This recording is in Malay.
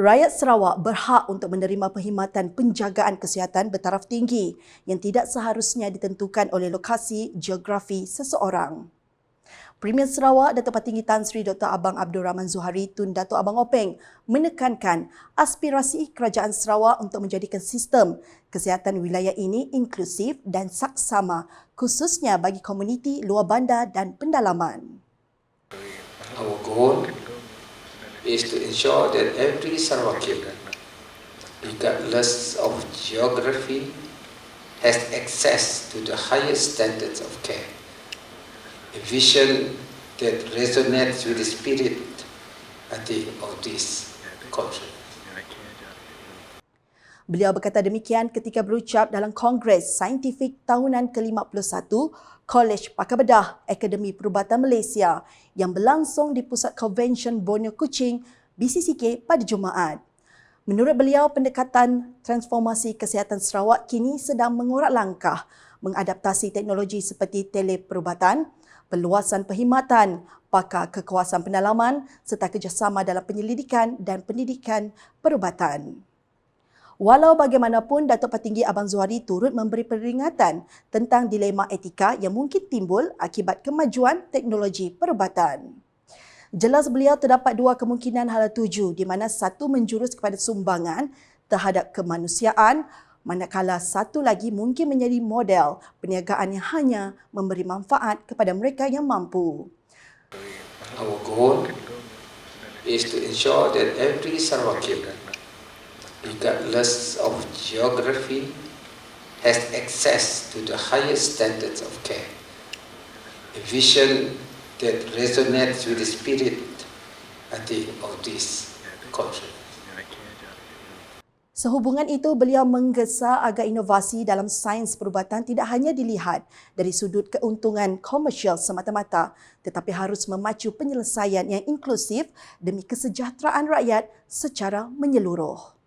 Rakyat Sarawak berhak untuk menerima perkhidmatan penjagaan kesihatan bertaraf tinggi yang tidak seharusnya ditentukan oleh lokasi geografi seseorang. Premier Sarawak Datuk Patinggi Tan Sri Dr. Abang Abdul Rahman Zuhari Tun Datuk Abang Openg menekankan aspirasi kerajaan Sarawak untuk menjadikan sistem kesihatan wilayah ini inklusif dan saksama khususnya bagi komuniti luar bandar dan pendalaman. Our goal is to ensure that every Sarawakian, regardless of geography, has access to the highest standards of care. A vision that resonates with the spirit, I think, of this country. Beliau berkata demikian ketika berucap dalam Kongres Saintifik Tahunan ke-51 College Pakar Bedah Akademi Perubatan Malaysia yang berlangsung di Pusat Convention Borneo Kuching BCCK pada Jumaat. Menurut beliau, pendekatan transformasi kesihatan Sarawak kini sedang mengorak langkah mengadaptasi teknologi seperti teleperubatan, perluasan perkhidmatan, pakar kekuasaan pendalaman serta kerjasama dalam penyelidikan dan pendidikan perubatan. Walau bagaimanapun, Datuk Patinggi Abang Zuhari turut memberi peringatan tentang dilema etika yang mungkin timbul akibat kemajuan teknologi perubatan. Jelas beliau terdapat dua kemungkinan hala tuju di mana satu menjurus kepada sumbangan terhadap kemanusiaan manakala satu lagi mungkin menjadi model perniagaan yang hanya memberi manfaat kepada mereka yang mampu. Our goal is to ensure that every Sarawakian regardless of geography, has access to the highest standards of care. A vision that resonates with the spirit, I think, of this country. Sehubungan itu, beliau menggesa agar inovasi dalam sains perubatan tidak hanya dilihat dari sudut keuntungan komersial semata-mata tetapi harus memacu penyelesaian yang inklusif demi kesejahteraan rakyat secara menyeluruh.